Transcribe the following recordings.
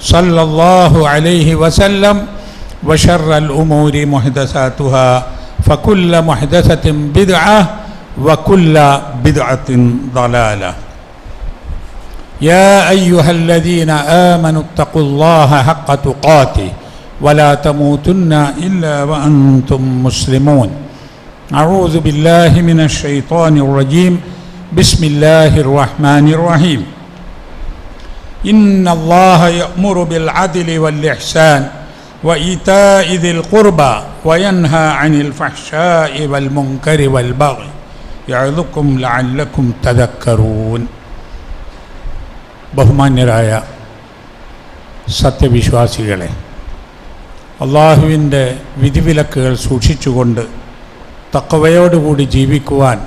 صلى الله عليه وسلم وشر الأمور محدثاتها فكل محدثة بدعة وكل بدعة ضلالة. يا أيها الذين آمنوا اتقوا الله حق تقاته ولا تموتن إلا وأنتم مسلمون. أعوذ بالله من الشيطان الرجيم. بسم الله الرحمن الرحيم. إن الله يأمر بالعدل والإحسان وإيتاء ذي القربى وينهى عن الفحشاء والمنكر والبغي يعظكم لعلكم تذكرون ബഹുമാന്യരായ സത്യവിശ്വാസികളെ അള്ളാഹുവിൻ്റെ വിധിവിലക്കുകൾ സൂക്ഷിച്ചുകൊണ്ട് തക്കവയോടുകൂടി ജീവിക്കുവാൻ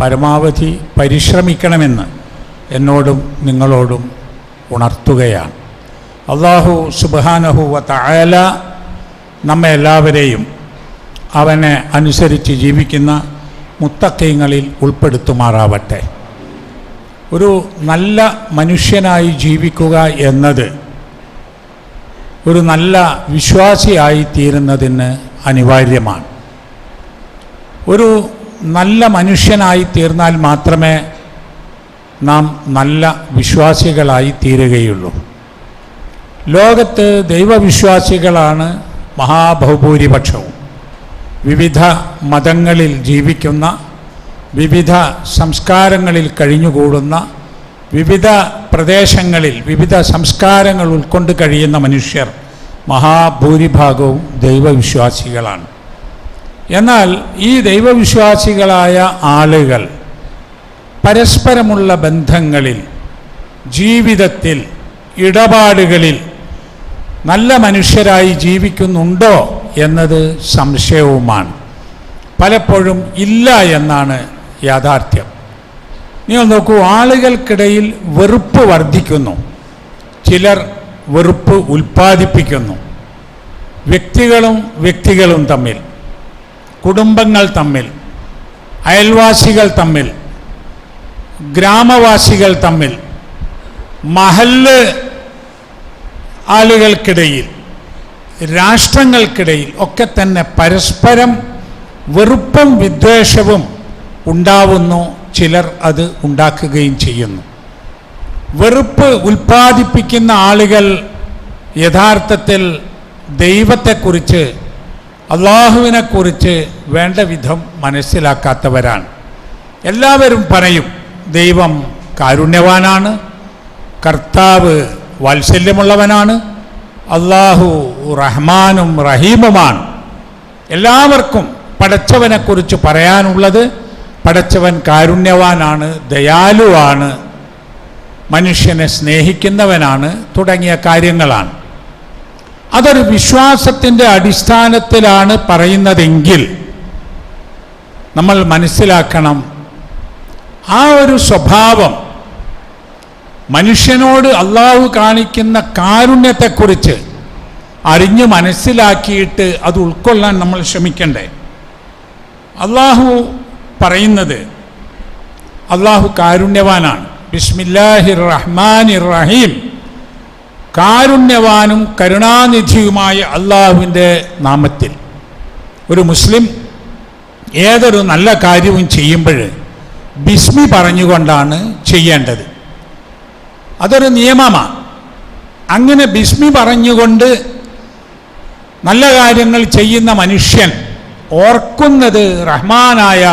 പരമാവധി പരിശ്രമിക്കണമെന്ന് എന്നോടും നിങ്ങളോടും ഉണർത്തുകയാണ്. അള്ളാഹു സുബാനഹുവ തായാല നമ്മെ എല്ലാവരെയും അവനെ അനുസരിച്ച് ജീവിക്കുന്ന മുത്തക്കൈങ്ങളിൽ ഉൾപ്പെടുത്തുമാറാവട്ടെ. ഒരു നല്ല മനുഷ്യനായി ജീവിക്കുക എന്നത് ഒരു നല്ല വിശ്വാസിയായി തീരുന്നതിന് അനിവാര്യമാണ്. ഒരു നല്ല മനുഷ്യനായി തീർന്നാൽ മാത്രമേ നാം നല്ല വിശ്വാസികളായി തീരുകയുള്ളൂ. ലോകത്ത് ദൈവവിശ്വാസികളാണ് മഹാബഹുഭൂരിപക്ഷവും. വിവിധ മതങ്ങളിൽ ജീവിക്കുന്ന വിവിധ സംസ്കാരങ്ങളിൽ കഴിഞ്ഞുകൂടുന്ന വിവിധ പ്രദേശങ്ങളിൽ വിവിധ സംസ്കാരങ്ങൾ ഉൾക്കൊണ്ട് കഴിയുന്ന മനുഷ്യർ മഹാഭൂരിഭാഗവും ദൈവവിശ്വാസികളാണ്. എന്നാൽ ഈ ദൈവവിശ്വാസികളായ ആളുകൾ പരസ്പരമുള്ള ബന്ധങ്ങളിൽ ജീവിതത്തിൽ ഇടപാടുകളിൽ നല്ല മനുഷ്യരായി ജീവിക്കുന്നുണ്ടോ എന്നത് സംശയവുമാണ്. പലപ്പോഴും ഇല്ല എന്നാണ് യാഥാർത്ഥ്യം. നിങ്ങൾ നോക്കൂ ആളുകൾക്കിടയിൽ വെറുപ്പ് വർദ്ധിക്കുന്നു. ചിലർ വെറുപ്പ് ഉൽപ്പാദിപ്പിക്കുന്നു. വ്യക്തികളും വ്യക്തികളും തമ്മിൽ കുടുംബങ്ങൾ തമ്മിൽ അയൽവാസികൾ തമ്മിൽ ഗ്രാമവാസികൾ തമ്മിൽ മഹല്ല് ആളുകൾക്കിടയിൽ രാഷ്ട്രങ്ങൾക്കിടയിൽ ഒക്കെ തന്നെ പരസ്പരം വെറുപ്പും വിദ്വേഷവും ഉണ്ടാവുന്നു. ചിലർ അത് ഉണ്ടാക്കുകയും ചെയ്യുന്നു. വെറുപ്പ് ഉൽപ്പാദിപ്പിക്കുന്ന ആളുകൾ യഥാർത്ഥത്തിൽ ദൈവത്തെക്കുറിച്ച് അള്ളാഹുവിനെക്കുറിച്ച് വേണ്ട വിധം മനസ്സിലാക്കാത്തവരാണ്. എല്ലാവരും പറയും ദൈവം കാരുണ്യവാനാണ്. കർത്താവ് വാത്സല്യമുള്ളവനാണ്. അള്ളാഹു റഹ്മാനും റഹീമുമാണ്. എല്ലാവർക്കും പടച്ചവനെക്കുറിച്ച് പറയാനുള്ളത് പടച്ചവൻ കാരുണ്യവാനാണ് ദയാലുവാണ് മനുഷ്യനെ സ്നേഹിക്കുന്നവനാണ് തുടങ്ങിയ കാര്യങ്ങളാണ്. അതൊരു വിശ്വാസത്തിന്റെ അടിസ്ഥാനത്തിലാണ് പറയുന്നതെങ്കിൽ നമ്മൾ മനസ്സിലാക്കണം ആ ഒരു സ്വഭാവം മനുഷ്യനോട് അള്ളാഹു കാണിക്കുന്ന കാരുണ്യത്തെക്കുറിച്ച് അറിഞ്ഞ് മനസ്സിലാക്കിയിട്ട് അത് ഉൾക്കൊള്ളാൻ നമ്മൾ ശ്രമിക്കണ്ടേ. അള്ളാഹു പറയുന്നത് അള്ളാഹു കാരുണ്യവാനാണ്. ബിസ്മില്ലാഹി റഹ്മാൻ റഹീം കാരുണ്യവാനും കരുണാനിധിയുമായ അള്ളാഹുവിന്റെ നാമത്തിൽ. ഒരു മുസ്ലിം ഏതൊരു നല്ല കാര്യവും ചെയ്യുമ്പോൾ ബിസ്മി പറഞ്ഞുകൊണ്ടാണ് ചെയ്യേണ്ടത് അതൊരു നിയമമാണ് അങ്ങനെ ബിസ്മി പറഞ്ഞുകൊണ്ട് നല്ല കാര്യങ്ങൾ ചെയ്യുന്ന മനുഷ്യൻ ഓർക്കുന്നത് റഹ്മാനായ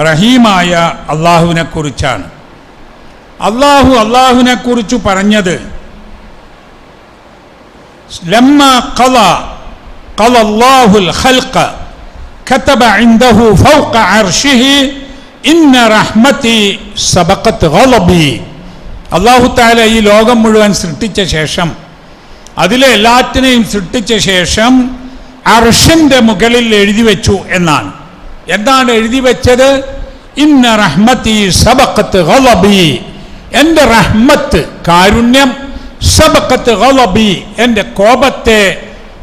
റഹീമായ അള്ളാഹുവിനെ കുറിച്ചാണ് അള്ളാഹു അള്ളാഹുവിനെ കുറിച്ച് പറഞ്ഞത് ലമ്മ ഖള ഖള അല്ലാഹുൽ ഖൽഖ كتب عنده فوق عرشه ഇന്ന റഹ്മത്തി സബക്കത്ത് ഗളബി അള്ളാഹു താല ഈ ലോകം മുഴുവൻ സൃഷ്ടിച്ച ശേഷം അതിലെ എല്ലാറ്റിനെയും സൃഷ്ടിച്ച ശേഷം അർഷന്റെ മുകളിൽ എഴുതി വെച്ചു എന്നാണ്. എന്താണ് എഴുതി വെച്ചത്? ഇന്ന റഹ്മത്തി സബക്കത്ത് ഗളബി എന്റെ റഹ്മത്ത് കാരുണ്യം സബക്കത്ത് ഗളബി എന്റെ കോപത്തെ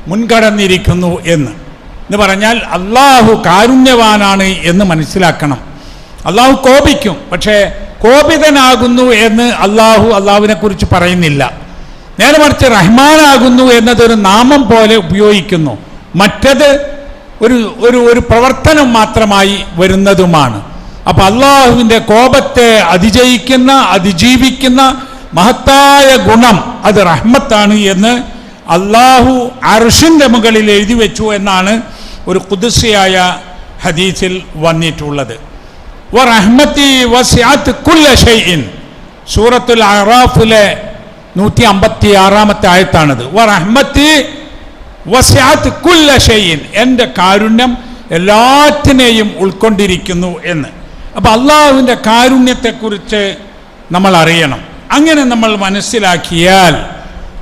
മുൻകടന്നിരിക്കുന്നു എന്ന്. എന്ന് പറഞ്ഞാൽ അള്ളാഹു കാരുണ്യവാനാണ് എന്ന് മനസ്സിലാക്കണം. അള്ളാഹു കോപിക്കും. പക്ഷേ കോപിതനാകുന്നു എന്ന് അള്ളാഹു അള്ളാഹുവിനെ കുറിച്ച് പറയുന്നില്ല. നേരെ മറിച്ച് റഹ്മാനാകുന്നു എന്നതൊരു നാമം പോലെ ഉപയോഗിക്കുന്നു. മറ്റത് ഒരു ഒരു ഒരു പ്രവർത്തനം മാത്രമായി വരുന്നതുമാണ്. അപ്പൊ അള്ളാഹുവിന്റെ കോപത്തെ അതിജയിക്കുന്ന അതിജീവിക്കുന്ന മഹത്തായ ഗുണം അത് റഹ്മത്താണ് എന്ന് അള്ളാഹു അർഷിന്റെ മുകളിൽ എഴുതി വെച്ചു എന്നാണ് ഒരു കുതിസയായ ഹദീസിൽ വന്നിട്ടുള്ളത്. സൂറത്തുൽ അറാഫിലെ നൂറ്റി അമ്പത്തി ആറാമത്തെ ആയത്താണിത് എന്റെ കാരുണ്യം എല്ലാറ്റിനെയും ഉൾക്കൊണ്ടിരിക്കുന്നു എന്ന്. അപ്പം അള്ളാഹുവിന്റെ കാരുണ്യത്തെക്കുറിച്ച് നമ്മൾ അറിയണം അങ്ങനെ നമ്മൾ മനസ്സിലാക്കിയാൽ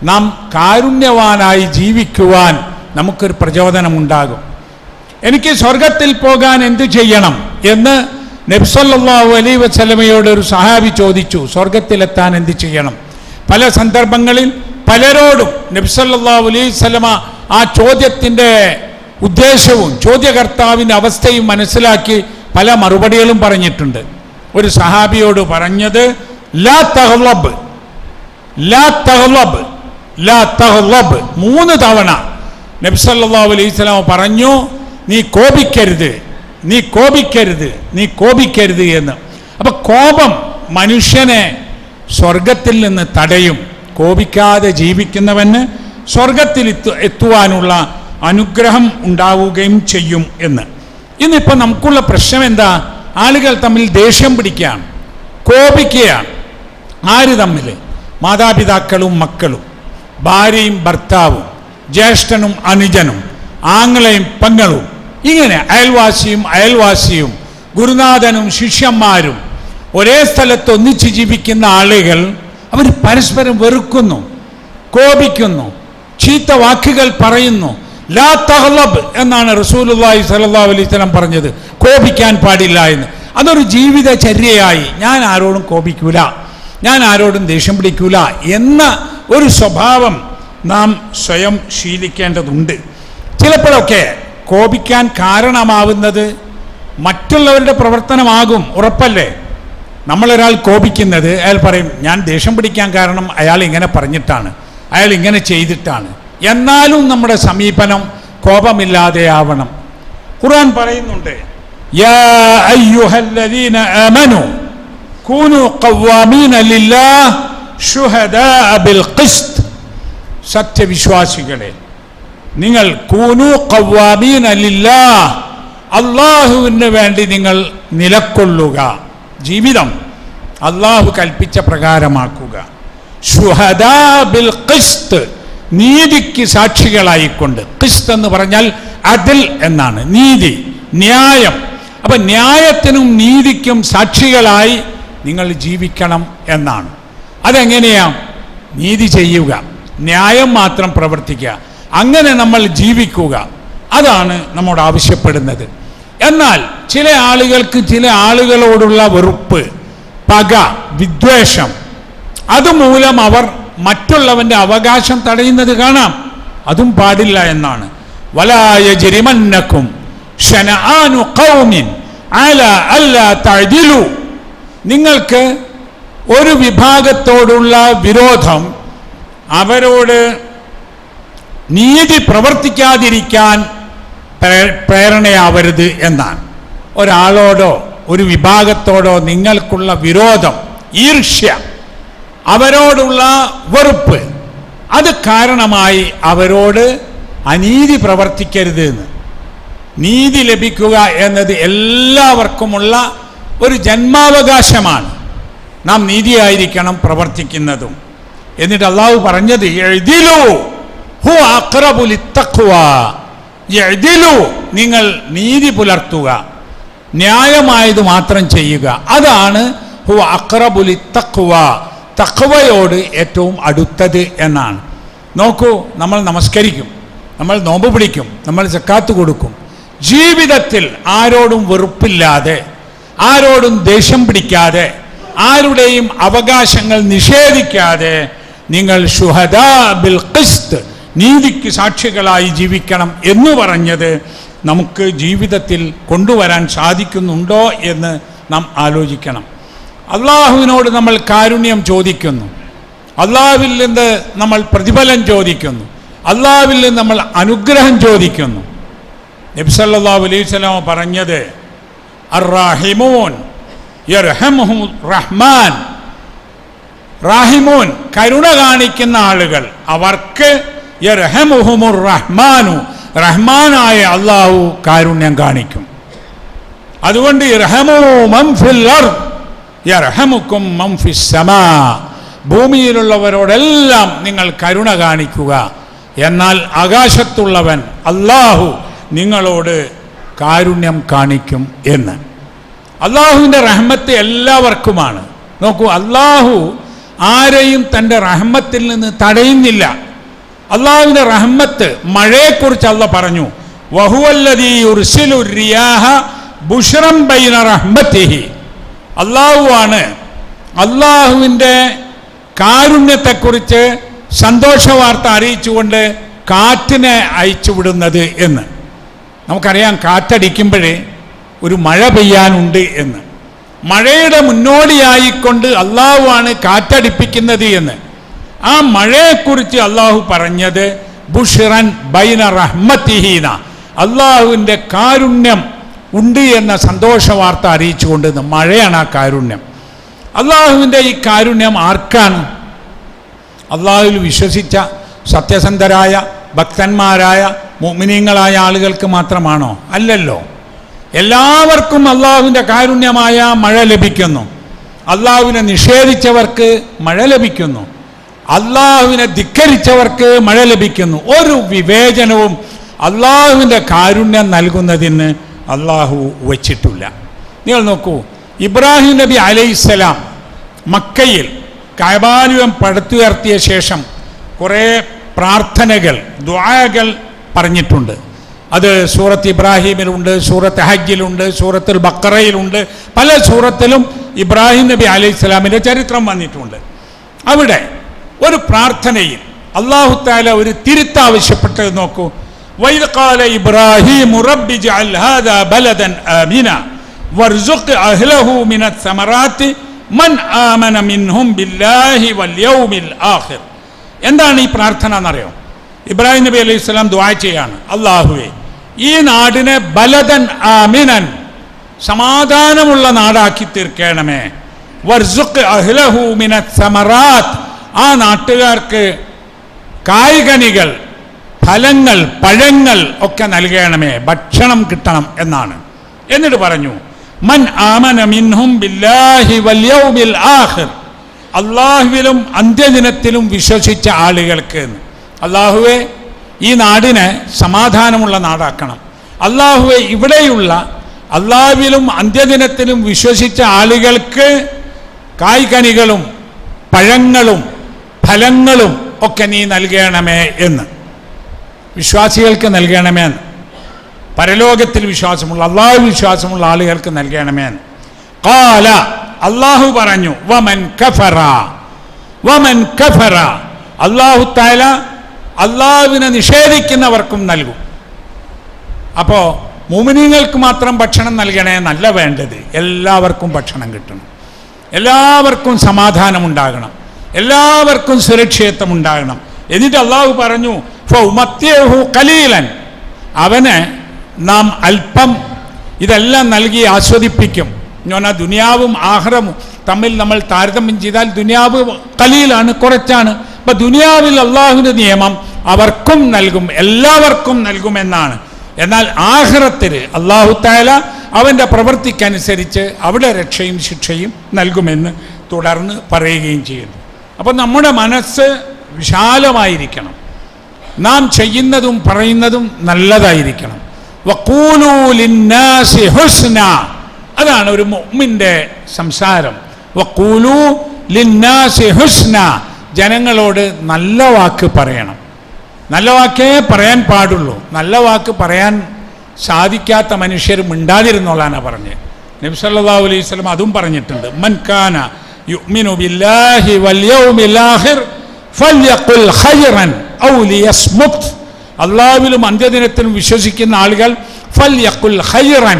നാം കാരുണ്യവാനായി ജീവിക്കുവാൻ നമുക്കൊരു പ്രചോദനമുണ്ടാകും. എനിക്ക് സ്വർഗത്തിൽ പോകാൻ എന്തു ചെയ്യണം എന്ന് നബ്സല്ലാഹു അലൈ വസ്ലമയോട് ഒരു സഹാബി ചോദിച്ചു സ്വർഗത്തിലെത്താൻ എന്ത് ചെയ്യണം? പല സന്ദർഭങ്ങളിൽ പലരോടും നബ്സല്ലാഹു അലൈഹി വസ്ലമ ആ ചോദ്യത്തിന്റെ ഉദ്ദേശവും ചോദ്യകർത്താവിന്റെ അവസ്ഥയും മനസ്സിലാക്കി പല മറുപടികളും പറഞ്ഞിട്ടുണ്ട്. ഒരു സഹാബിയോട് പറഞ്ഞത് ലാ തഹ്ലബ് ലാ തഹ്ലബ് ലാ തഹ്ലബ് മൂന്ന് തവണ നബ്സല്ലാഹു അലൈഹി സ്വലാം പറഞ്ഞു നീ കോപിക്കരുത് നീ കോപിക്കരുത് നീ കോപിക്കരുത് എന്ന്. അപ്പൊ കോപം മനുഷ്യനെ സ്വർഗത്തിൽ നിന്ന് തടയും. കോപിക്കാതെ ജീവിക്കുന്നവന് സ്വർഗത്തിൽ എത്തു എത്തുവാനുള്ള അനുഗ്രഹം ഉണ്ടാവുകയും ചെയ്യും എന്ന്. ഇന്നിപ്പോൾ നമുക്കുള്ള പ്രശ്നം എന്താ ആളുകൾ തമ്മിൽ ദേഷ്യം പിടിക്കുകയാണ് കോപിക്കുകയാണ്. ആര് തമ്മിൽ മാതാപിതാക്കളും മക്കളും ഭാര്യയും ഭർത്താവും ജ്യേഷ്ഠനും അനുജനും ആങ്ങളെയും പെങ്ങളും. ഇങ്ങനെ അയൽവാസിയും അയൽവാസിയും ഗുരുനാഥനും ശിഷ്യന്മാരും ഒരേ സ്ഥലത്ത് ഒന്നിച്ച് ജീവിക്കുന്ന ആളുകൾ അവർ പരസ്പരം വെറുക്കുന്നു കോപിക്കുന്നു ചീത്ത വാക്കുകൾ പറയുന്നു. ലാ തഹ്ലബ് എന്നാണ് റസൂലുള്ളാഹി സ്വല്ലല്ലാഹു അലൈഹി വസല്ലം പറഞ്ഞത്. കോപിക്കാൻ പാടില്ല എന്ന്. അതൊരു ജീവിതചര്യയായി. ഞാൻ ആരോടും കോപിക്കൂല. ഞാൻ ആരോടും ദേഷ്യം പിടിക്കൂല എന്ന ഒരു സ്വഭാവം നാം സ്വയം ശീലിക്കേണ്ടതുണ്ട്. ചിലപ്പോഴൊക്കെ കോപിക്കാൻ കാരണമാവുന്നത് മറ്റുള്ളവരുടെ പ്രവർത്തനമാകും ഉറപ്പല്ലേ? നമ്മളൊരാൾ കോപിക്കുന്നത് അയാൾ പറയും ഞാൻ ദേഷ്യം പിടിക്കാൻ കാരണം അയാൾ ഇങ്ങനെ പറഞ്ഞിട്ടാണ് അയാൾ ഇങ്ങനെ ചെയ്തിട്ടാണ്. എന്നാലും നമ്മുടെ സമീപനം കോപമില്ലാതെ ആവണം ഖുർആൻ പറയുന്നുണ്ട് സത്യവിശ്വാസികളെ നിങ്ങൾ കൂനു ഖവ്വാമീന ലില്ലാഹ്. അള്ളാഹുവിന് വേണ്ടി നിങ്ങൾ നിലക്കൊള്ളുക. ജീവിതം അള്ളാഹു കൽപ്പിച്ച പ്രകാരമാക്കുക. ബിൽ ഖിസ്ത്. നീതിക്ക് സാക്ഷികളായിക്കൊണ്ട്. ഖിസ്ത് എന്ന് പറഞ്ഞാൽ അതിൽ എന്നാണ്. നീതി ന്യായം. അപ്പൊ ന്യായത്തിനും നീതിക്കും സാക്ഷികളായി നിങ്ങൾ ജീവിക്കണം എന്നാണ്. അതെങ്ങനെയാ? നീതി ചെയ്യുക. ന്യായം മാത്രം പ്രവർത്തിക്കുക. അങ്ങനെ നമ്മൾ ജീവിക്കുക. അതാണ് നമ്മോട് ആവശ്യപ്പെടുന്നത്. എന്നാൽ ചില ആളുകൾക്ക് ചില ആളുകളോടുള്ള വെറുപ്പ് പക വിദ്വേഷം അതുമൂലം അവർ മറ്റുള്ളവന്റെ അവകാശം തടയുന്നത് കാണാം. അതും പാടില്ല എന്നാണ്. വലായ ജരിമന്നക്കും അല നിങ്ങൾക്ക് ഒരു വിഭാഗത്തോടുള്ള വിരോധം അവരോട് നീതി പ്രവർത്തിക്കാതിരിക്കാൻ പ്രേ- പ്രേരണയാവരുത് എന്നാണ്. ഒരാളോടോ ഒരു വിഭാഗത്തോടോ നിങ്ങൾക്കുള്ള വിരോധം ഈർഷ്യ അവരോടുള്ള വെറുപ്പ് അത് കാരണമായി അവരോട് അനീതി പ്രവർത്തിക്കരുത് എന്ന്. നീതി ലഭിക്കുക എന്നത് എല്ലാവർക്കുമുള്ള ഒരു ജന്മാവകാശമാണ്. നാം നീതിയായിരിക്കണം പ്രവർത്തിക്കുന്നതും. എന്നിട്ട് അള്ളാഹു പറഞ്ഞത് എഴുതിലു നിങ്ങൾ നീതി പുലർത്തുക. ന്യായമായത് മാത്രം ചെയ്യുക. അതാണ് ഹു അക്രബുലി തക്വ തക്വയോട് ഏറ്റവും അടുത്തത് എന്നാണ്. നോക്കൂ നമ്മൾ നമസ്കരിക്കും. നമ്മൾ നോമ്പ് പിടിക്കും. നമ്മൾ സക്കാത്ത് കൊടുക്കും. ജീവിതത്തിൽ ആരോടും വെറുപ്പില്ലാതെ ആരോടും ദേഷ്യം പിടിക്കാതെ ആരുടെയും അവകാശങ്ങൾ നിഷേധിക്കാതെ നിങ്ങൾ ഷുഹദാ ബിൽ ഖിസ്ത് നീതിക്ക് സാക്ഷികളായി ജീവിക്കണം എന്ന് പറഞ്ഞത് നമുക്ക് ജീവിതത്തിൽ കൊണ്ടുവരാൻ സാധിക്കുന്നുണ്ടോ എന്ന് നാം ആലോചിക്കണം. അള്ളാഹുവിനോട് നമ്മൾ കാരുണ്യം ചോദിക്കുന്നു. അള്ളാഹുവിൽ നിന്ന് നമ്മൾ പ്രതിഫലം ചോദിക്കുന്നു. അള്ളാഹുവിൽ നിന്ന് നമ്മൾ അനുഗ്രഹം ചോദിക്കുന്നു. നബ്സല്ലാ അലൈഹി സ്വലാമ പറഞ്ഞത് അറാഹിമോൻ റഹ്മാൻ. റാഹിമോൻ കരുണ കാണിക്കുന്ന ആളുകൾ അവർക്ക് റഹ്മാനു. റഹ്മാനായ അള്ളാഹു കാരുണ്യം കാണിക്കും. അതുകൊണ്ട് ഭൂമിയിലുള്ളവരോടെല്ലാം നിങ്ങൾ കരുണ കാണിക്കുക. എന്നാൽ ആകാശത്തുള്ളവൻ അള്ളാഹു നിങ്ങളോട് കാരുണ്യം കാണിക്കും എന്ന്. അള്ളാഹുവിന്റെ റഹ്മത്ത് എല്ലാവർക്കുമാണ്. നോക്കൂ അള്ളാഹു ആരെയും തന്റെ റഹ്മത്തിൽ നിന്ന് തടയുന്നില്ല. അള്ളാഹുവിന്റെ റഹ്മത്ത് മഴയെക്കുറിച്ച് അള്ള പറഞ്ഞു. അള്ളാഹുവാണ് അള്ളാഹുവിന്റെ കാരുണ്യത്തെക്കുറിച്ച് സന്തോഷവാർത്ത അറിയിച്ചുകൊണ്ട് കാറ്റിനെ അയച്ചുവിടുന്നത് എന്ന്. നമുക്കറിയാം കാറ്റടിക്കുമ്പോഴേ ഒരു മഴ പെയ്യാനുണ്ട് എന്ന്. മഴയുടെ മുന്നോടിയായിക്കൊണ്ട് അള്ളാഹുവാണ് കാറ്റടിപ്പിക്കുന്നത് എന്ന്. ആ മഴയെക്കുറിച്ച് അള്ളാഹു പറഞ്ഞത് ബുഷിറൻ ബൈന റഹ്മത്തിഹീന. അള്ളാഹുവിന്റെ കാരുണ്യം ഉണ്ട് എന്ന സന്തോഷ വാർത്ത അറിയിച്ചുകൊണ്ട് മഴയാണ് ആ കാരുണ്യം. അള്ളാഹുവിന്റെ ഈ കാരുണ്യം ആർക്കാണ്? അള്ളാഹുവിൽ വിശ്വസിച്ച സത്യസന്ധരായ ഭക്തന്മാരായ മുമിനീങ്ങളായ ആളുകൾക്ക് മാത്രമാണോ? അല്ലല്ലോ. എല്ലാവർക്കും അള്ളാഹുവിന്റെ കാരുണ്യമായ മഴ ലഭിക്കുന്നു. അള്ളാഹുവിനെ നിഷേധിച്ചവർക്ക് മഴ ലഭിക്കുന്നു. അള്ളാഹുവിനെ ധിക്കരിച്ചവർക്ക് മഴ ലഭിക്കുന്നു. ഒരു വിവേചനവും അള്ളാഹുവിന്റെ കാരുണ്യം നൽകുന്നതിന് അള്ളാഹു വച്ചിട്ടില്ല. നിങ്ങൾ നോക്കൂ ഇബ്രാഹിം നബി അലൈസലാം മക്കയിൽ കൈബാലുവം പടുത്തുയർത്തിയ ശേഷം കുറേ പ്രാർത്ഥനകൾ ദ്വായകൾ പറഞ്ഞിട്ടുണ്ട്. അത് സൂറത്ത് ഇബ്രാഹിമിലുണ്ട് സൂറത്ത് ഹജ്ജിലുണ്ട് സൂറത്തുൽ ബക്കറയിലുണ്ട് പല സൂറത്തിലും ഇബ്രാഹിം നബി അലൈഹി സ്വലാമിന്റെ ചരിത്രം വന്നിട്ടുണ്ട്. അവിടെ ഒരു പ്രാർത്ഥനയിൽ. അള്ളാഹുത്താല ഒരു തിരുത്ത് ആവശ്യപ്പെട്ട് നോക്കൂ. വൈദക്കാല ഇബ്രാഹിം ബലദൻ അമിന വർസുഖ് അഹ്ലഹു മിന സമറാത്ത് മൻ ആമന മിൻഹും ബില്ലാഹി വല്യൗമിൽ ആഖിർ. എന്താണ് ഈ പ്രാർത്ഥന എന്നറിയോ? ഇബ്രാഹിം നബി അലൈഹി സ്വലാം ദ്വാ ചെയ്യാണ്. അള്ളാഹുവെ ഈ നാടിനെ ബലദൻ ആമിനൻ സമാധാനമുള്ള നാടാക്കി തീർക്കണമേ. വർസുഖ് അഹ്ലഹു മിന സമറാത്ത് ആ നാട്ടുകാർക്ക് കായ്കനികൾ ഫലങ്ങൾ പഴങ്ങൾ ഒക്കെ നൽകണമേ ഭക്ഷണം കിട്ടണം എന്നാണ്. എന്നിട്ട് പറഞ്ഞു മൻ ആമന മിൻഹും ബില്ലാഹി വൽ യൗമിൽ ആഖിർ. അള്ളാഹുവിലും അന്ത്യദിനത്തിലും വിശ്വസിച്ച ആളുകൾക്ക് അള്ളാഹുവെ ഈ നാടിനെ സമാധാനമുള്ള നാടാക്കണം. അള്ളാഹുവെ ഇവിടെയുള്ള അള്ളാഹുവിലും അന്ത്യദിനത്തിലും വിശ്വസിച്ച ആളുകൾക്ക് കായ്കനികളും പഴങ്ങളും ഫലങ്ങളും ഒക്കെ നീ നൽകണമേ എന്ന്. വിശ്വാസികൾക്ക് നൽകണമേ എന്ന്. പരലോകത്തിൽ വിശ്വാസമുള്ള അള്ളാഹു വിശ്വാസമുള്ള ആളുകൾക്ക് നൽകണമേ എന്ന്. കാല അള്ളാഹു പറഞ്ഞു വമൻ കഫറ വമൻ കഫറ. അള്ളാഹു താല അള്ളാഹുവിനെ നിഷേധിക്കുന്നവർക്കും നൽകും. അപ്പോ മുമിനിങ്ങൾക്ക് മാത്രം ഭക്ഷണം നൽകണേ നല്ല വേണ്ടത്. എല്ലാവർക്കും ഭക്ഷണം കിട്ടണം. എല്ലാവർക്കും സമാധാനം ഉണ്ടാകണം എല്ലാവർക്കും സുരക്ഷിതത്വം ഉണ്ടാകണം എന്നിട്ട് അള്ളാഹു പറഞ്ഞു കലീലൻ. അവന് നാം അല്പം ഇതെല്ലാം നൽകി ആസ്വദിപ്പിക്കും. ഞാൻ ആ ദുനിയാവും ആഹ്റവും തമ്മിൽ നമ്മൾ താരതമ്യം ചെയ്താൽ ദുനിയാവ് കലീലാണ് കുറച്ചാണ്. അപ്പൊ ദുനിയാവിൽ അള്ളാഹുവിന്റെ നിയമം അവർക്കും നൽകും എല്ലാവർക്കും നൽകുമെന്നാണ് എന്നാൽ ആഹ്റത്തിൽ അള്ളാഹു താല അവന്റെ പ്രവൃത്തിക്കനുസരിച്ച് അവിടെ രക്ഷയും ശിക്ഷയും നൽകുമെന്ന് തുടർന്ന് പറയുകയും ചെയ്യുന്നു. അപ്പം നമ്മുടെ മനസ്സ് വിശാലമായിരിക്കണം. നാം ചെയ്യുന്നതും പറയുന്നതും നല്ലതായിരിക്കണം. ഹുസ്ന. അതാണ് ഒരു മൊമ്മിന്റെ സംസാരം. വക്കൂലൂ ലിന്നാസി ഹുസ്ന. ജനങ്ങളോട് നല്ല വാക്ക് പറയണം. നല്ല വാക്കേ പറയാൻ പാടുള്ളൂ. നല്ല വാക്ക് പറയാൻ സാധിക്കാത്ത മനുഷ്യർ മിണ്ടാതിരുന്നോളാണ് പറഞ്ഞത് നബി സല്ലല്ലാഹു അലൈഹി വസല്ലം അതും പറഞ്ഞിട്ടുണ്ട്. മൻ കാന بالله ബില്ലാഹി വൽ യൗമിൽ خيرا ഔ ലിയസ്മുത് അള്ളാഹുവിലും അന്ത്യദിനത്തിലും വിശ്വസിക്കുന്ന ആളുകൾ خيرا ഖൈറൻ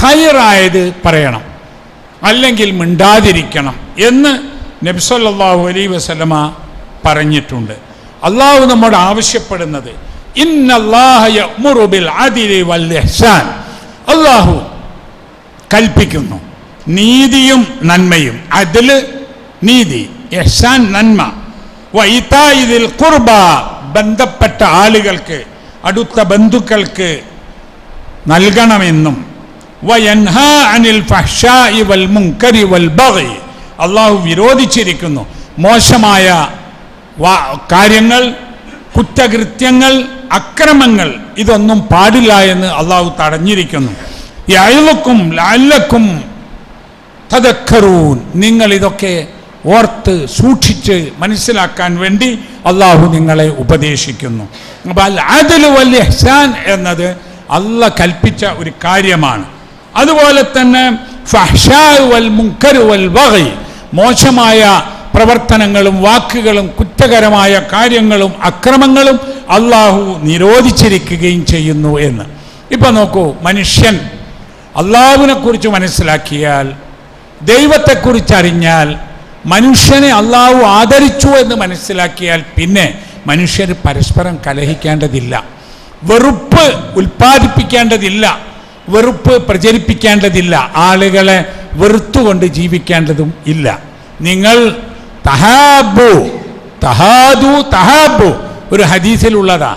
ഖൈറായത് പറയണം അല്ലെങ്കിൽ മിണ്ടാതിരിക്കണം എന്ന് നബി സല്ലല്ലാഹു അലൈഹി വസല്ലമ പറഞ്ഞിട്ടുണ്ട്. അള്ളാഹു നമ്മോട് ആവശ്യപ്പെടുന്നത് ഇന്നല്ലാഹ യഅ്മുറു ബിൽ അദിലി വൽ ഇഹ്സാൻ. അള്ളാഹു കൽപ്പിക്കുന്നു. നീതിയും നന്മയും. അതിൽ നീതി ഇഹ്സാൻ നന്മ. വൈതായിതിൽ കുർബ ബന്ധപ്പെട്ട ആളുകൾക്ക് അടുത്ത ബന്ധുക്കൾക്ക് നൽകണമെന്നും. അനിൽ വൽ മുങ്കരി വൽ ബഗി അള്ളാഹു വിരോധിച്ചിരിക്കുന്നു. മോശമായ കാര്യങ്ങൾ കുറ്റകൃത്യങ്ങൾ അക്രമങ്ങൾ ഇതൊന്നും പാടില്ല എന്ന് അള്ളാഹു തടഞ്ഞിരിക്കുന്നു. യഅ്ലുക്കും തദക്കറൂൻ. നിങ്ങൾ ഇതൊക്കെ ഓർത്ത് സൂക്ഷിച്ച് മനസ്സിലാക്കാൻ വേണ്ടി അള്ളാഹു നിങ്ങളെ ഉപദേശിക്കുന്നു. അപ്പോൾ അൽ അദൽ വൽ എന്നത് അല്ല കൽപ്പിച്ച ഒരു കാര്യമാണ്. അതുപോലെ തന്നെ വൽ മുൻകർ വൽ വകൈ മോശമായ പ്രവർത്തനങ്ങളും വാക്കുകളും കുറ്റകരമായ കാര്യങ്ങളും അക്രമങ്ങളും അള്ളാഹു നിരോധിച്ചിരിക്കുകയും ചെയ്യുന്നു എന്ന്. ഇപ്പൊ നോക്കൂ മനുഷ്യൻ അള്ളാഹുവിനെ കുറിച്ച് മനസ്സിലാക്കിയാൽ ദൈവത്തെക്കുറിച്ച് അറിഞ്ഞാൽ മനുഷ്യനെ അള്ളാഹു ആദരിച്ചു എന്ന് മനസ്സിലാക്കിയാൽ പിന്നെ മനുഷ്യർ പരസ്പരം കലഹിക്കേണ്ടതില്ല. വെറുപ്പ് ഉൽപ്പാദിപ്പിക്കേണ്ടതില്ല. വെറുപ്പ് പ്രചരിപ്പിക്കേണ്ടതില്ല. ആളുകളെ വെറുത്തുകൊണ്ട് ജീവിക്കേണ്ടതും ഇല്ല. നിങ്ങൾ തഹാബു തഹാദു തഹാബു ഒരു ഹദീസിലുള്ളതാ.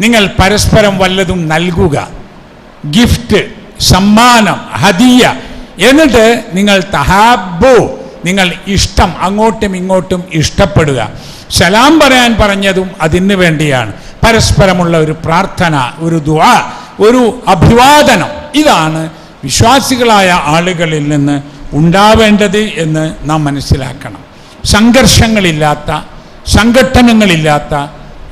നിങ്ങൾ പരസ്പരം വല്ലതും നൽകുക. ഗിഫ്റ്റ് സമ്മാനം ഹദിയ എന്നിട്ട് നിങ്ങൾ തഹാബു നിങ്ങൾ ഇഷ്ടം അങ്ങോട്ടും ഇങ്ങോട്ടും ഇഷ്ടപ്പെടുക. സലാം പറയാൻ പറഞ്ഞതും അതിന് വേണ്ടിയാണ്. പരസ്പരമുള്ള ഒരു പ്രാർത്ഥന ഒരു ദുആ ഒരു അഭിവാദനം. ഇതാണ് വിശ്വാസികളായ ആളുകളിൽ നിന്ന് ഉണ്ടാവേണ്ടത് എന്ന് നാം മനസ്സിലാക്കണം. സംഘർഷങ്ങളില്ലാത്ത സംഘട്ടനങ്ങളില്ലാത്ത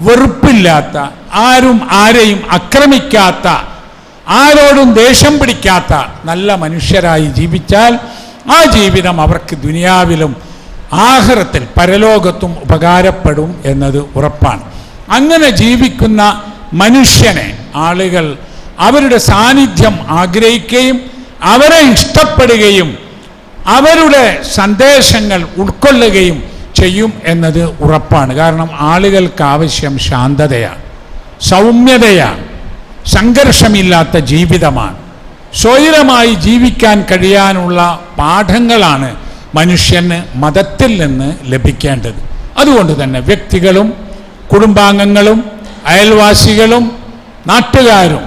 വെറുപ്പില്ലാത്ത ആരും ആരെയും ആക്രമിക്കാത്ത ആരോടും ദേഷ്യം പിടിക്കാത്ത നല്ല മനുഷ്യരായി ജീവിച്ചാൽ ആ ജീവിതം അവർക്ക് ദുനിയാവിലും ആഹ്റത്തിൽ പരലോകത്തും ഉപകാരപ്പെടും എന്നത് ഉറപ്പാണ്. അങ്ങനെ ജീവിക്കുന്ന മനുഷ്യനെ ആളുകൾ അവരുടെ സാന്നിധ്യം ആഗ്രഹിക്കുകയും അവരെ ഇഷ്ടപ്പെടുകയും അവരുടെ സന്ദേശങ്ങൾ ഉൾക്കൊള്ളുകയും ചെയ്യും എന്നത് ഉറപ്പാണ്. കാരണം ആളുകൾക്ക് ആവശ്യം ശാന്തതയാണ് സൗമ്യതയാണ്. സംഘർഷമില്ലാത്ത ജീവിതമാണ്. സ്വൈരമായി ജീവിക്കാൻ കഴിയാനുള്ള പാഠങ്ങളാണ് മനുഷ്യന് മതത്തിൽ നിന്ന് ലഭിക്കേണ്ടത്. അതുകൊണ്ട് തന്നെ വ്യക്തികളും കുടുംബാംഗങ്ങളും അയൽവാസികളും നാട്ടുകാരും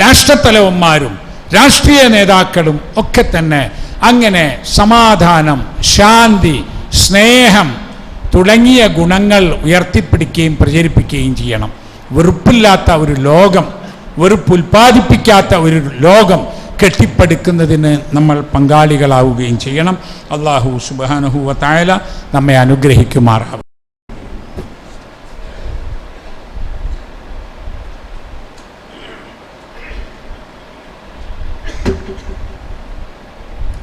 രാഷ്ട്രത്തലവന്മാരും രാഷ്ട്രീയ നേതാക്കളും ഒക്കെ തന്നെ അങ്ങനെ സമാധാനം ശാന്തി സ്നേഹം തുടങ്ങിയ ഗുണങ്ങൾ ഉയർത്തിപ്പിടിക്കുകയും പ്രചരിപ്പിക്കുകയും ചെയ്യണം. വെറുപ്പില്ലാത്ത ഒരു ലോകം വെറുപ്പ് ഉൽപ്പാദിപ്പിക്കാത്ത ഒരു ലോകം കെട്ടിപ്പടുക്കുന്നതിന് നമ്മൾ പങ്കാളികളാവുകയും ചെയ്യണം അള്ളാഹു സുബാനഹുവ തായാല നമ്മെ അനുഗ്രഹിക്കുമാറാവും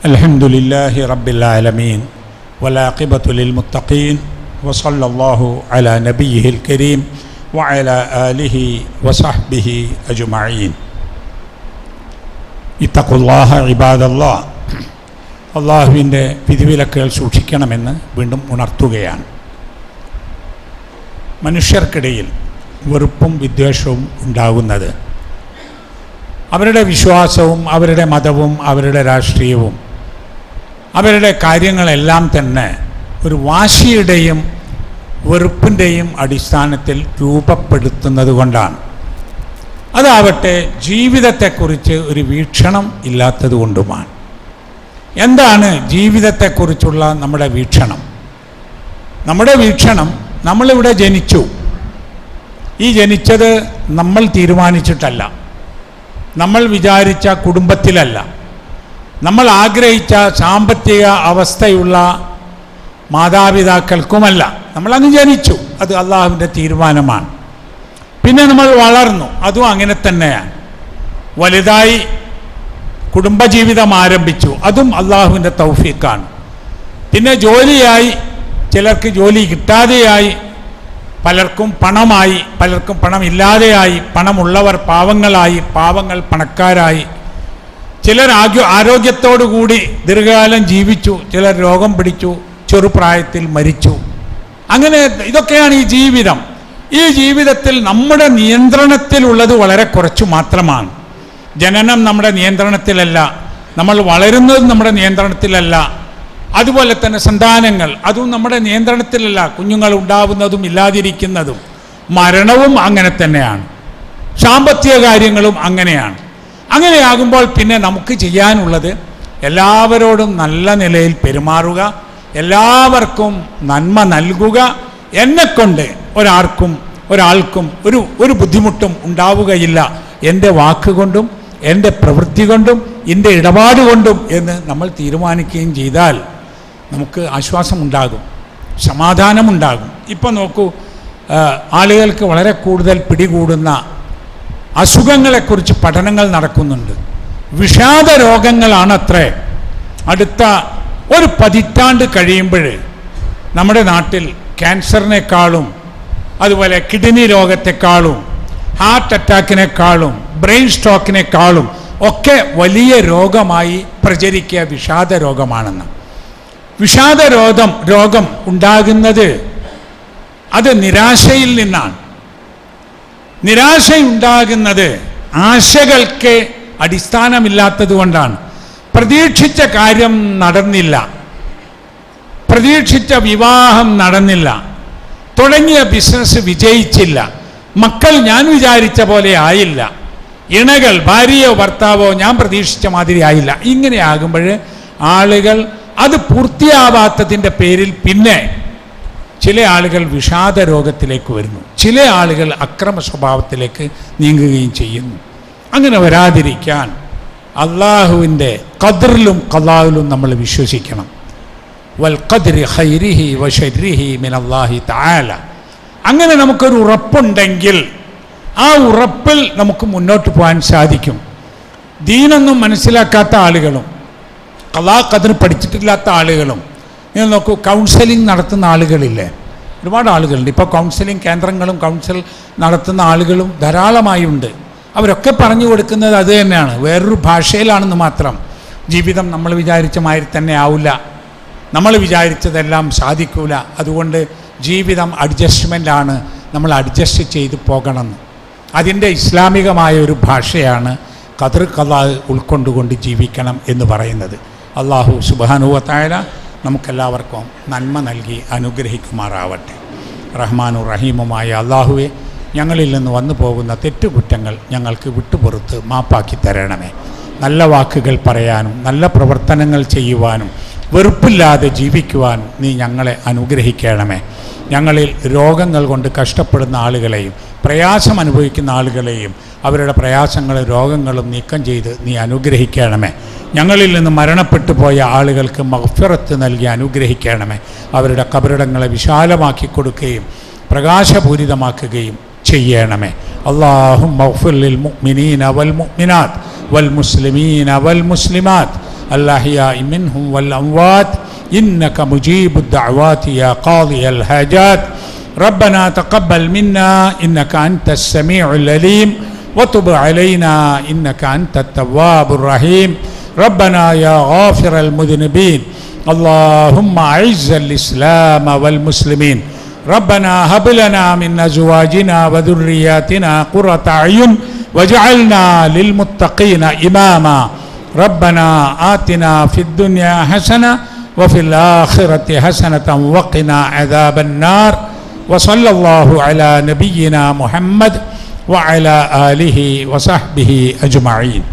الحمد لله رب العالمين والعاقبة للمتقين وصلى الله على نبيه الكريم വഅല ആലിഹി വസഹ്ബിഹി അജുമഈൻ ഇത്തഖുല്ലാഹ ഇബാദല്ലാ അള്ളാഹുവിന്റെ വിധിവിലക്കുകൾ സൂക്ഷിക്കണമെന്ന് വീണ്ടും ഉണർത്തുകയാണ്. മനുഷ്യർക്കിടയിൽ വെറുപ്പും വിദ്വേഷവും ഉണ്ടാകുന്നത് അവരുടെ വിശ്വാസവും അവരുടെ മതവും അവരുടെ രാഷ്ട്രീയവും അവരുടെ കാര്യങ്ങളെല്ലാം തന്നെ ഒരു വാശിയുടെയും വെറുപ്പിന്റെയും അടിസ്ഥാനത്തിൽ രൂപപ്പെടുത്തുന്നത് കൊണ്ടാണ്. അതാവട്ടെ ജീവിതത്തെക്കുറിച്ച് ഒരു വീക്ഷണം ഇല്ലാത്തതുകൊണ്ടുമാണ് എന്താണ് ജീവിതത്തെക്കുറിച്ചുള്ള നമ്മുടെ വീക്ഷണം? നമ്മുടെ വീക്ഷണം നമ്മളിവിടെ ജനിച്ചു. ഈ ജനിച്ചത് നമ്മൾ തീരുമാനിച്ചിട്ടല്ല. നമ്മൾ വിചാരിച്ച കുടുംബത്തിലല്ല. നമ്മൾ ആഗ്രഹിച്ച സാമ്പത്തിക അവസ്ഥയുള്ള മാതാപിതാക്കൾക്കുമല്ല. നമ്മളങ്ങ് ജനിച്ചു. അത് അള്ളാഹുവിന്റെ തീരുമാനമാണ്. പിന്നെ നമ്മൾ വളർന്നു. അതും അങ്ങനെ തന്നെയാണ്. വലുതായി കുടുംബജീവിതം ആരംഭിച്ചു. അതും അള്ളാഹുവിന്റെ തൗഫീക്കാണ് പിന്നെ ജോലിയായി. ചിലർക്ക് ജോലി കിട്ടാതെയായി. പലർക്കും പണമായി. പലർക്കും പണമില്ലാതെയായി. പണമുള്ളവർ പാവങ്ങളായി. പാവങ്ങൾ പണക്കാരായി. ചിലർ ആഗ്യ ആരോഗ്യത്തോടു കൂടി ദീർഘകാലം ജീവിച്ചു. ചിലർ രോഗം പിടിച്ചു. ചെറുപ്രായത്തിൽ മരിച്ചു. അങ്ങനെ ഇതൊക്കെയാണ് ഈ ജീവിതം. ഈ ജീവിതത്തിൽ നമ്മുടെ നിയന്ത്രണത്തിലുള്ളത് വളരെ കുറച്ചു മാത്രമാണ്. ജനനം നമ്മുടെ നിയന്ത്രണത്തിലല്ല. നമ്മൾ വളരുന്നതും നമ്മുടെ നിയന്ത്രണത്തിലല്ല. അതുപോലെ തന്നെ സന്താനങ്ങൾ അതും നമ്മുടെ നിയന്ത്രണത്തിലല്ല. കുഞ്ഞുങ്ങൾ ഉണ്ടാവുന്നതും ഇല്ലാതിരിക്കുന്നതും മരണവും അങ്ങനെ തന്നെയാണ്. സാമ്പത്തിക കാര്യങ്ങളും അങ്ങനെയാണ്. അങ്ങനെയാകുമ്പോൾ പിന്നെ നമുക്ക് ചെയ്യാനുള്ളത് എല്ലാവരോടും നല്ല നിലയിൽ പെരുമാറുക എല്ലാവർക്കും നന്മ നൽകുക. എന്നെക്കൊണ്ട് ഒരാൾക്കും ഒരാൾക്കും ഒരു ഒരു ബുദ്ധിമുട്ടും ഉണ്ടാവുകയില്ല. എന്റെ വാക്കുകൊണ്ടും എന്റെ പ്രവൃത്തി കൊണ്ടും എന്റെ ഇടപാട് കൊണ്ടും എന്ന് നമ്മൾ തീരുമാനിക്കുകയും ചെയ്താൽ നമുക്ക് ആശ്വാസമുണ്ടാകും സമാധാനമുണ്ടാകും. ഇപ്പം നോക്കൂ ആളുകൾക്ക് വളരെ കൂടുതൽ പിടികൂടുന്ന അസുഖങ്ങളെക്കുറിച്ച് പഠനങ്ങൾ നടക്കുന്നുണ്ട്. വിഷാദ രോഗങ്ങളാണത്രേ. അടുത്ത ഒരു പതിറ്റാണ്ട് കഴിയുമ്പോൾ നമ്മുടെ നാട്ടിൽ ക്യാൻസറിനേക്കാളും അതുപോലെ കിഡ്നി രോഗത്തെക്കാളും ഹാർട്ട് അറ്റാക്കിനേക്കാളും ബ്രെയിൻ സ്ട്രോക്കിനേക്കാളും ഒക്കെ വലിയ രോഗമായി പ്രചരിക്കുക വിഷാദ രോഗമാണെന്ന്. വിഷാദ രോഗം രോഗം ഉണ്ടാകുന്നത് അത് നിരാശയിൽ നിന്നാണ്. നിരാശയുണ്ടാകുന്നത് ആശകൾക്ക് അടിസ്ഥാനമില്ലാത്തത് കൊണ്ടാണ്. പ്രതീക്ഷിച്ച കാര്യം നടന്നില്ല. പ്രതീക്ഷിച്ച വിവാഹം നടന്നില്ല. തുടങ്ങിയ ബിസിനസ് വിജയിച്ചില്ല. മക്കൾ ഞാൻ വിചാരിച്ച പോലെ ആയില്ല. ഇണകൾ ഭാര്യയോ ഭർത്താവോ ഞാൻ പ്രതീക്ഷിച്ച മാതിരി ആയില്ല. ഇങ്ങനെ ആകുമ്പോൾ ആളുകൾ അത് പൂർത്തിയാവാത്തതിന്റെ പേരിൽ പിന്നെ ചില ആളുകൾ വിഷാദ രോഗത്തിലേക്ക് വരുന്നു. ചില ആളുകൾ അക്രമ സ്വഭാവത്തിലേക്ക് നീങ്ങുകയും ചെയ്യുന്നു. അങ്ങനെ വരാതിരിക്കാൻ അള്ളാഹുവിന്റെ ഖദറിലും കലാവിലും നമ്മൾ വിശ്വസിക്കണം. വൽ ഖദ്രി ഹൈരിഹി വഷരിഹി മിനല്ലാഹി തആല. അങ്ങനെ നമുക്കൊരു ഉറപ്പുണ്ടെങ്കിൽ ആ ഉറപ്പിൽ നമുക്ക് മുന്നോട്ട് പോകാൻ സാധിക്കും. ദീനൊന്നും മനസ്സിലാക്കാത്ത ആളുകളും കലാ ഖദർ പഠിച്ചിട്ടില്ലാത്ത ആളുകളും നിങ്ങൾ നോക്കൂ കൗൺസിലിംഗ് നടത്തുന്ന ആളുകളില്ലേ? ഒരുപാട് ആളുകളുണ്ട്. ഇപ്പോൾ കൗൺസിലിംഗ് കേന്ദ്രങ്ങളും കൗൺസിൽ നടത്തുന്ന ആളുകളും ധാരാളമായി ഉണ്ട് അവരൊക്കെ പറഞ്ഞു കൊടുക്കുന്നത് അത് തന്നെയാണ്. വേറൊരു ഭാഷയിലാണെന്ന് മാത്രം. ജീവിതം നമ്മൾ വിചാരിച്ച മാതിരി തന്നെ ആവില്ല. നമ്മൾ വിചാരിച്ചതെല്ലാം സാധിക്കൂല. അതുകൊണ്ട് ജീവിതം അഡ്ജസ്റ്റ്മെന്റാണ് നമ്മൾ അഡ്ജസ്റ്റ് ചെയ്ത് പോകണമെന്ന് അതിന്റെ ഇസ്ലാമികമായ ഒരു ഭാഷയാണ് കതിർ കഥ ഉൾക്കൊണ്ടുകൊണ്ട് ജീവിക്കണം എന്ന് പറയുന്നത്. അള്ളാഹു സുബാനുവത്തായ നമുക്കെല്ലാവർക്കും നന്മ നൽകി അനുഗ്രഹിക്കുമാറാവട്ടെ. റഹ്മാനു റഹീമുമായ അള്ളാഹുവെ ഞങ്ങളിൽ നിന്ന് വന്നു പോകുന്ന തെറ്റുകുറ്റങ്ങൾ ഞങ്ങൾക്ക് വിട്ടുപുറത്ത് മാപ്പാക്കി തരണമേ. നല്ല വാക്കുകൾ പറയാനും നല്ല പ്രവർത്തനങ്ങൾ ചെയ്യുവാനും വെറുപ്പില്ലാതെ ജീവിക്കുവാനും നീ ഞങ്ങളെ അനുഗ്രഹിക്കണമേ. ഞങ്ങളിൽ രോഗങ്ങൾ കൊണ്ട് കഷ്ടപ്പെടുന്ന ആളുകളെയും പ്രയാസം അനുഭവിക്കുന്ന ആളുകളെയും അവരുടെ പ്രയാസങ്ങളും രോഗങ്ങളും നീക്കം ചെയ്ത് നീ അനുഗ്രഹിക്കണമേ. ഞങ്ങളിൽ നിന്ന് മരണപ്പെട്ടു പോയ ആളുകൾക്ക് മഹഫിറത്ത് നൽകി അനുഗ്രഹിക്കണമേ. അവരുടെ കബറിടങ്ങളെ വിശാലമാക്കി കൊടുക്കുകയും പ്രകാശപൂരിതമാക്കുകയും ചെയ്യണമേ. അള്ളാഹു മൗഫുലിൽ മുഅ്മിനീന വൽ മുഅ്മിനാത്ത്. والمسلمين والمسلمات. الأحياء منهم والأموات. إنك مجيب الدعوات يا قاضي الحاجات. ربنا تقبل منا. إنك أنت السميع العليم. وتب علينا. إنك أنت التواب الرحيم. ربنا يا غافر المذنبين. اللهم أعز الإسلام والمسلمين. ربنا هب لنا من أزواجنا وذرياتنا قرة أعين. واجعلنا للمتقين إماما. ربنا آتنا في الدنيا حسنة وفي الآخرة حسنة وقنا عذاب النار. وصلى الله على نبينا محمد وعلى آله وصحبه أجمعين.